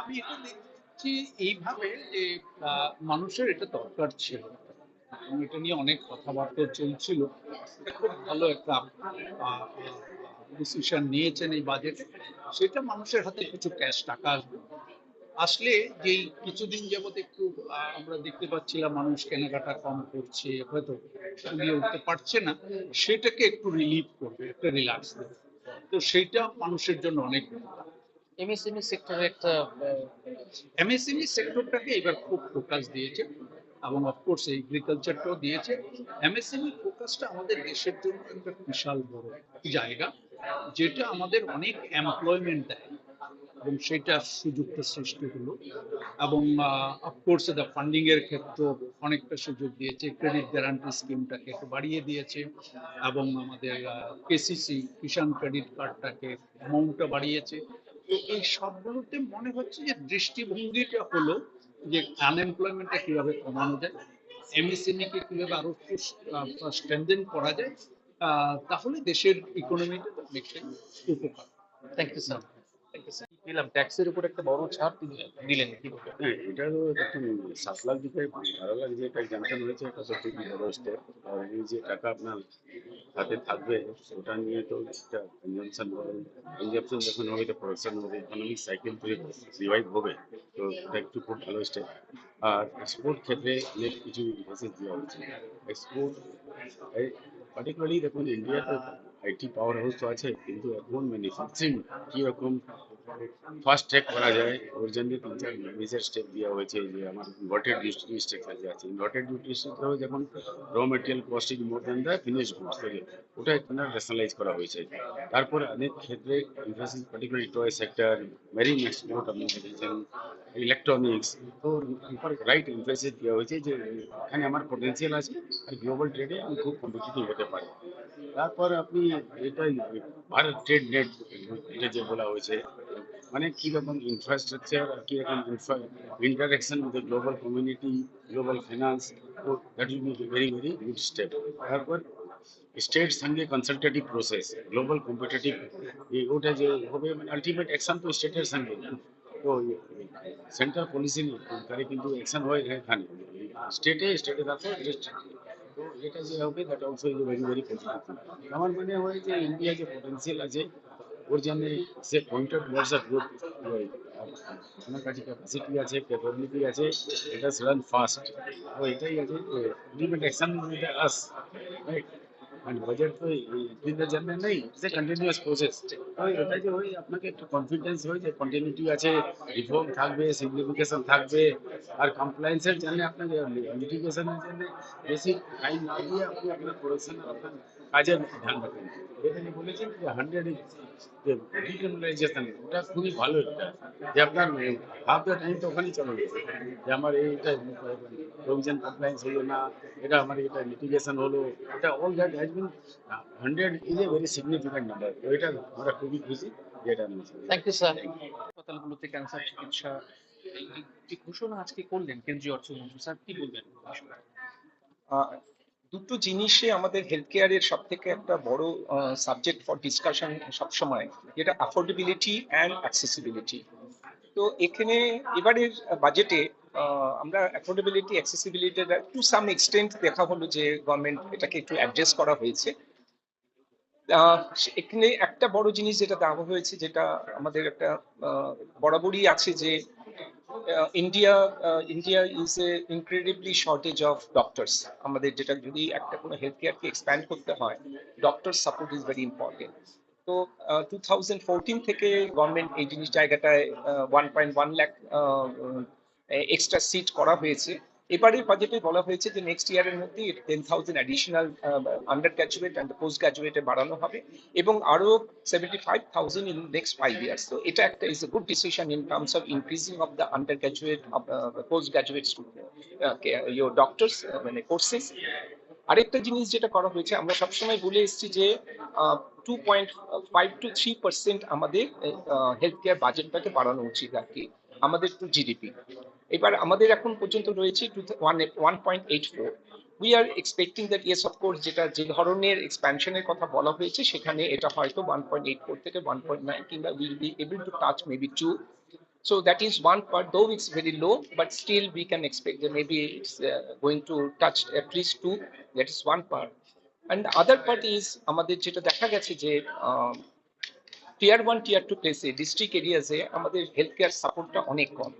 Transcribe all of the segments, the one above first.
আমি এটা দেখছি এইভাবে যে মানুষের এটা দরকার ছিল। এবং এটা নিয়ে অনেক কথাবার্তা চলছিল। খুব ভালো একটা ডিসিশন নিয়েছেন এই বাজেটে সেটা মানুষের হাতে কিছু ক্যাশ টাকা আসবে। আসলে যেই কিছুদিন যাবত একটু আমরা দেখতে পাচ্ছিলাম মানুষ কেনাকাটা কম করছে, হয়তো কুলিয়ে উঠতে পারছে না। সেটাকে একটু রিলিফ করবে, একটা রিল্যাক্স দেবে। তো সেইটা মানুষের জন্য অনেক। এমএসএমই সেক্টরে একটা এমএসএমই সেক্টরটাকে এবার খুব ফোকাস দিয়েছে এবং অফকোর্স এগ্রিকালচারটাও দিয়েছে। এমএসএমই ফোকাসটা আমাদের দেশের জন্য একটা বিশাল বড় জায়গা, যেটা আমাদের অনেক এমপ্লয়মেন্ট দেয় এবং সেটা সুযোগটা সৃষ্টি হলো। এবং অফকোর্স দ্য ফান্ডিং এর ক্ষেত্রে অনেকটা সুযোগ দিয়েছে ক্রেডিট গ্যারান্টি স্কিমটাকে একটু বাড়িয়ে দিয়েছে এবং আমাদের কেসিসি কিষাণ ক্রেডিট কার্ডটাকে অ্যামাউন্টটা বাড়িয়েছে। এই সবগুলোতে মনে হচ্ছে যে দৃষ্টিভঙ্গিটা হলো যে আনএমপ্লয়মেন্টটা কীভাবে কমানো যায় এমএসএমই কে কীভাবে আরও স্ট্রেন্থেন করা যায় তাহলে দেশের ইকোনমিটা উপকার। Thank you sir thank you sir দিলাম ট্যাক্সের উপর একটা বড় ছাড় তিনি দিলেন কি হ্যাঁ এটা তো একটু সাত লাখ দিকে ভালো লাগছে এটা জানতে হয়েছে, এটা সত্যি বড় স্টেপ আর এই যে টাকা আপনার হাতে থাকবে, ওটা নিয়ে তো একটা কনজামশন হবে। কনজামশন যখন হবে তো প্রোডাকশন হবে ইকোনমিক সাইকেল তো রিভাইভ হবে। তো এটা একটু খুব ভালো স্টেপ আর এক্সপোর্ট ক্ষেত্রে অনেক কিছু মেসেজ দেওয়া হয়েছে। এক্সপোর্ট পার্টিকুলারলি দেখুন ইন্ডিয়া তো আইটি পাওয়ার হাউস তো আছে, কিন্তু এখন ম্যানুফ্যাকচারিং কীরকম ফার্স্ট ট্র্যাক করা যায় ওর জন্য মেজর স্টেপ দেওয়া হয়েছে যে আমার ইনভার্টেড স্ট্রাকচার আছে। ইনভার্টেড স্ট্রাকচার যেমন raw material cost is more than the finish goods ওটা এখানে ন্যাশনালাইজ করা হয়েছে। তারপর অনেক ক্ষেত্রে Infosys particular toy sector marine export আপনি দেখেছেন ইলেকট্রনিক্স তো রাইট ইনফোসিস দেওয়া হয়েছে যে এখানে আমার পটেন্সিয়াল আছে আর গ্লোবাল ট্রেডে আমি খুব কম্পিটিটিভ হতে পারি। তারপর আপনি এটা ভারত ট্রেড নেট এটা যে বলা হয়েছে মানে কীরকম ইনফ্রাস্ট্রাকচার কীরকম interaction with global community global finance তো that will be very very good step তারপর স্টেট সঙ্গে কনসালটেটিভ প্রসেস গ্লোবাল কম্পিটিটিভ ওটা যে হবে মানে আলটিমেট অ্যাকশন তো স্টেটের সঙ্গে। তো সেন্ট্রাল পলিসির তারে কিন্তু অ্যাকশন হয় এখানে। স্টেটে স্টেটে তারপর তো এটা যে হবে that also is very very positive আমার মনে হয় যে ইন্ডিয়া যে পটেন্সিয়াল আছে ওর জন্য সে পয়েন্টেড ওয়ার্ডস আর গ্রোথ আমার কাছে ক্যাপাসিটি আছে? ক্যাপাবিলিটি আছে? এটা রান ফাস্ট তো এটাই আছে। Implement action with us. Right মানে বাজেট তো দিনের জন্য নেই সে কন্টিনিউয়াস প্রসেস তো এটা যে ওই আপনাকে একটু কনফিডেন্স হয় যে কন্টিনিউটি আছে রিফর্ম থাকবে সিগনিফিকেশন থাকবে, আর কমপ্লায়েন্সের জন্য আপনাকে লিটিগেশনের জন্য বেশি টাইম না দিয়ে আপনি আপনার প্রোডাকশন আপনার কাজের ধ্যান রাখেন এখানে বলেছেন যে হান্ড্রেড ডিক্রিমিনালাইজেশন ওটা খুবই ভালো একটা। যে আপনার হাফ দ্য টাইম তো ওখানেই চলে গেছে। যে আমার এইটা প্রভিশন কমপ্লায়েন্স হলো না এটা আমার এটা লিটিগেশন হলো এটা all that has been hundred is a very significant number তো এটা আমরা খুবই খুশি যে এটা নিয়েছি। থ্যাংক ইউ স্যার হাসপাতালগুলোতে ক্যান্সার চিকিৎসা এই ঘোষণা আজকে করলেন কেন্দ্রীয় অর্থমন্ত্রী স্যার কি বলবেন? দুটো জিনিসে আমাদের হেলথ কেয়ারের সব থেকে একটা বড় সাবজেক্ট ফর ডিসকাশন সবসময়, যেটা অ্যাফোর্ডেবিলিটি অ্যান্ড অ্যাক্সেসিবিলিটি তো এখানে এবারের বাজেটে আমরা affordability accessibility to some extent দেখা হলো যে গভর্নমেন্ট এটাকে একটু অ্যাড্রেস করা হয়েছে। এখানে একটা বড় জিনিস যেটা দেওয়া হয়েছে, যেটা আমাদের একটা বরাবরই আছে যে India India is a incredibly shortage of doctors আমাদের যেটা যদি একটা কোনো হেলথ কেয়ারকে এক্সপ্যান্ড করতে হয় doctor support is very important তো টু থাউজেন্ড ফোরটিন থেকে গভর্নমেন্ট এই জিনিস জায়গাটায় one point one lakh extra seat করা হয়েছে। এবারের বাজেটে বলা হয়েছে যে নেক্সট ইয়ারের মধ্যে ten thousand additional under graduate and post গ্র্যাজুয়েটে বাড়ানো হবে এবং আরও seventy five thousand in next five years তো এটা একটা is a good decision in terms of increasing of the under graduate post graduate doctors মানে কোর্সেস আরেকটা জিনিস যেটা করা হয়েছে, আমরা সবসময় বলে এসেছি যে two point five two three percent আমাদের হেলথ কেয়ার বাজেটটাকে বাড়ানো উচিত আর কি, আমাদের টু জিডিপি এবার আমাদের এখন পর্যন্ত রয়েছে one one point eight four we are expecting that yes of course যেটা যে ধরনের এক্সপ্যানশনের কথা বলা হয়েছে সেখানে এটা হয়তো ওয়ান পয়েন্ট এইট ফোর থেকে ওয়ান পয়েন্ট নাইন কিংবা will be able to touch maybe two So that is one part, though it's very low, but still we can expect that maybe it's uh, going to touch at least two. That is one part. And the আমাদের যেটা দেখা গেছে যে tier one tier two প্লেসে district এরিয়াজে আমাদের health care সাপোর্টটা অনেক কম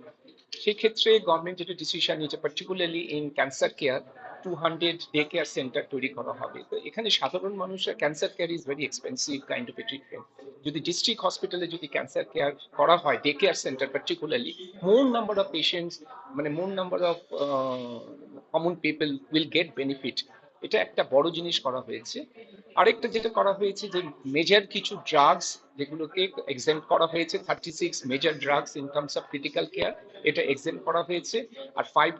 সেই ক্ষেত্রে গভর্নমেন্ট যেটা ডিসিশন নিয়েছে particularly in cancer care two hundred day care centre তৈরি করা হবে। তো এখানে সাধারণ মানুষের cancer care is very expensive kind of a treatment যদি ডিস্ট্রিক্ট হসপিটালে যদি ক্যান্সার কেয়ার করা হয় day care centre particularly more number of patients মানে more number of common people will get benefit এটা একটা বড় জিনিস করা হয়েছে। আরেকটা যেটা করা হয়েছে যে মেজর কিছু ড্রাগস যেগুলোকে এক্সেম করা হয়েছে thirty six major drugs in terms of critical care এটা এক্সেম করা হয়েছে। আর ফাইভ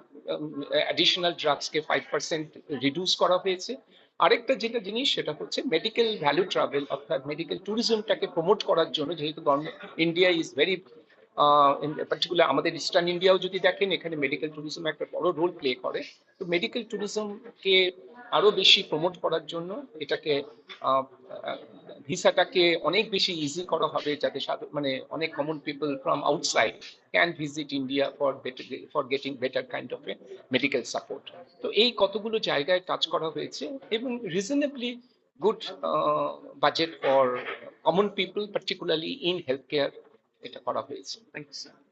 অ্যাডিশনাল ড্রাগসকে ফাইভ পার্সেন্ট রিডিউস করা হয়েছে। আরেকটা যেটা জিনিস সেটা হচ্ছে মেডিকেল ভ্যালু ট্রাভেল অর্থাৎ মেডিকেল ট্যুরিজমটাকে প্রমোট করার জন্য যেহেতু ইন্ডিয়া ইজ ভেরি পার্টিকুলার আমাদের ইস্টার্ন ইন্ডিয়াও যদি দেখেন, এখানে মেডিকেল ট্যুরিজম একটা বড় রোল প্লে করে। তো মেডিকেল ট্যুরিজমকে আরও বেশি প্রমোট করার জন্য এটাকে ভিসাটাকে অনেক বেশি ইজি করা হবে, যাতে মানে অনেক common people from outside can visit India for better for getting better kind of a medical support তো এই কতগুলো জায়গায় কাজ করা হয়েছে এবং reasonably good budget for common people particularly in health care এটা করা হয়েছে। Thank you